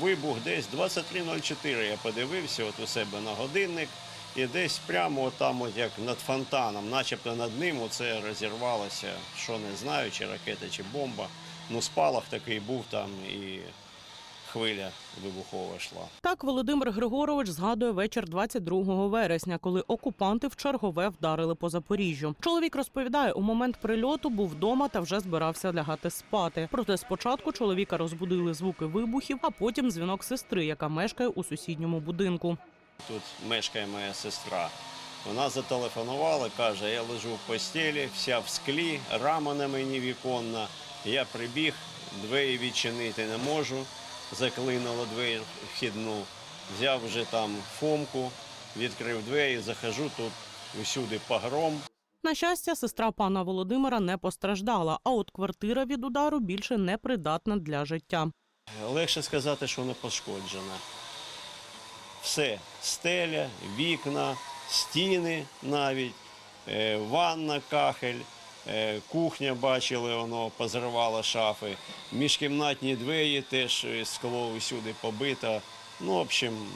Вибух десь 23.04 я подивився от у себе на годинник. І десь прямо там, от як над фонтаном, начебто над ним оце розірвалося, що не знаю, чи ракета, чи бомба. Ну, спалах такий був там і хвиля вибухова йшла. Так Володимир Григорович згадує вечір 22 вересня, коли окупанти в чергове вдарили по Запоріжжю. Чоловік розповідає, у момент прильоту був вдома та вже збирався лягати спати. Проте спочатку чоловіка розбудили звуки вибухів, а потім дзвінок сестри, яка мешкає у сусідньому будинку. Тут мешкає моя сестра. Вона зателефонувала, каже, я лежу в постелі, вся в склі, рама на мені віконна. Я прибіг, двері відчинити не можу, заклинуло двері вхідну. Взяв вже там фомку, відкрив двері, захожу, тут усюди погром. На щастя, сестра пана Володимира не постраждала, а от квартира від удару більше не придатна для життя. Легше сказати, що вона пошкоджена. Все, стеля, вікна, стіни навіть, е, ванна, кахель, кухня бачили, воно позривало шафи, міжкімнатні двері теж е, скло усюди побито. Ну, в общем,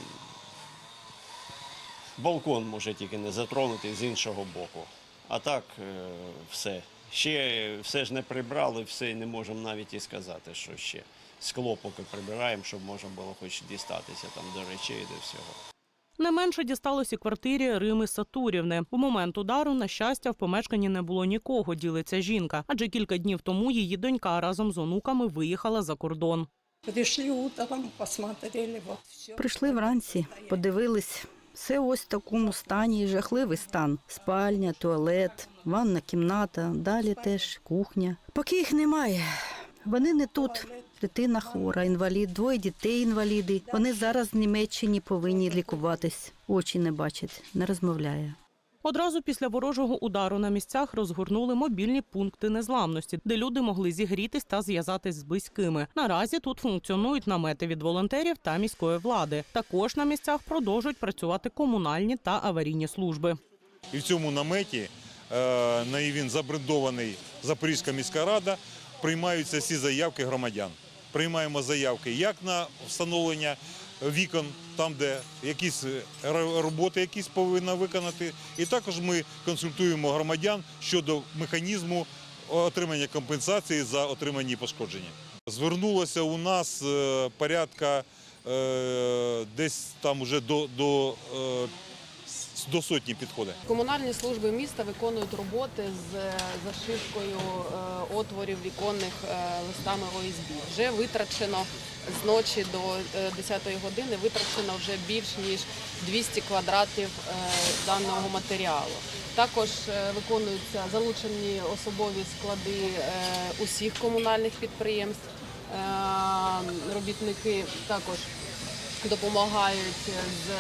балкон може тільки не затронути з іншого боку. А так, е, все. Ще все ж не прибрали, все не можемо навіть і сказати, що ще. Скло поки прибираємо, щоб можна було хоч дістатися там до речей, до всього. Не менше дісталося і квартирі Рими Сатурівни. У момент удару, на щастя, в помешканні не було нікого, ділиться жінка. Адже кілька днів тому її донька разом з онуками виїхала за кордон. Пришли утром, посмотрели, вот. Прийшли вранці, подивились. Все ось в такому стані, жахливий стан. Спальня, туалет, ванна кімната, далі теж кухня. Поки їх немає. Вони не тут. Дитина хвора, інвалід, двоє дітей інваліди. Вони зараз в Німеччині повинні лікуватись. Очі не бачать, не розмовляє. Одразу після ворожого удару на місцях розгорнули мобільні пункти незламності, де люди могли зігрітись та зв'язатись з близькими. Наразі тут функціонують намети від волонтерів та міської влади. Також на місцях продовжують працювати комунальні та аварійні служби. І в цьому наметі, е, на він забрендований Запорізька міська рада, приймаються всі заявки громадян. Приймаємо заявки як на встановлення вікон, там, де якісь е, роботи якісь повинна виконати. І також ми консультуємо громадян щодо механізму отримання компенсації за отримані пошкодження. Звернулося у нас е, порядка е, десь там уже до, до, до сотні підходить. Комунальні служби міста виконують роботи з е, зашивкою е, отворів віконних е, листами ОСБ. Вже витрачено з ночі до 10 години витрачено вже більш ніж 200 квадратів даного матеріалу. Також виконуються залучені особові склади усіх комунальних підприємств. Робітники також допомагають з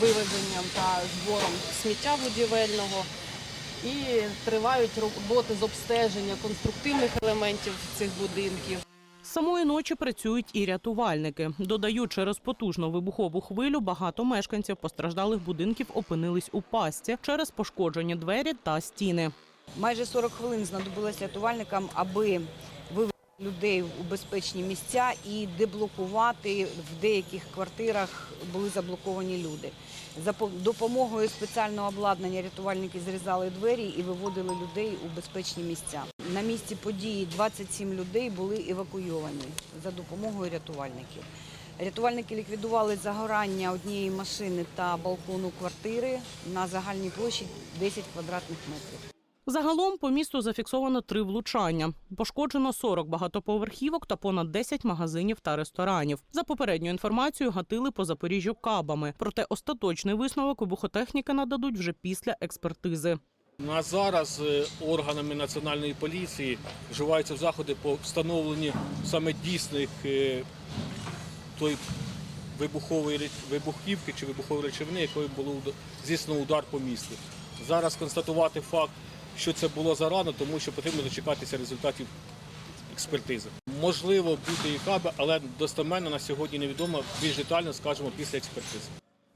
вивезенням та збором сміття будівельного. І тривають роботи з обстеження конструктивних елементів цих будинків. Самої ночі працюють і рятувальники. Додають, через потужну вибухову хвилю багато мешканців постраждалих будинків опинились у пастці через пошкоджені двері та стіни. Майже 40 хвилин знадобилось рятувальникам, аби людей у безпечні місця і деблокувати в деяких квартирах були заблоковані люди. За по- допомогою спеціального обладнання рятувальники зрізали двері і виводили людей у безпечні місця. На місці події 27 людей були евакуйовані за допомогою рятувальників. Рятувальники ліквідували загорання однієї машини та балкону квартири на загальній площі 10 квадратних метрів. Загалом по місту зафіксовано три влучання. Пошкоджено 40 багатоповерхівок та понад 10 магазинів та ресторанів. За попередньою інформацією, гатили по Запоріжжю кабами. Проте остаточний висновок вибухотехніки нададуть вже після експертизи. На зараз е, органами національної поліції вживаються заходи по встановленню саме дійсних е, той вибухової вибухівки чи вибухової речовини, якою було здійснено удар по місту. Зараз констатувати факт, що це було зарано, тому що потрібно дочекатися результатів експертизи. Можливо, бути і каби, але достеменно на сьогодні невідомо. Більш детально скажемо після експертизи.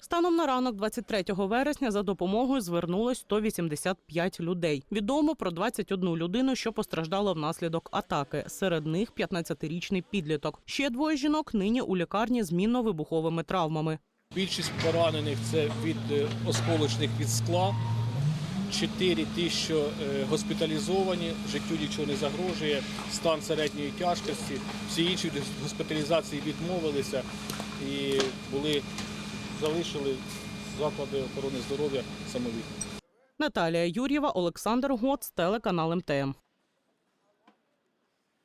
Станом на ранок 23 вересня за допомогою звернулось 185 людей. Відомо про 21 людину, що постраждала внаслідок атаки. Серед них 15-річний підліток. Ще двоє жінок нині у лікарні з мінно-вибуховими травмами. Більшість поранених це від е, осколочних від скла. Чотири тисячі що е, госпіталізовані, життю нічого не загрожує, стан середньої тяжкості. Всі інші госпіталізації відмовилися і були залишили заклади охорони здоров'я самовільно. Наталія Юр'єва, Олександр Гоц, телеканал МТМ.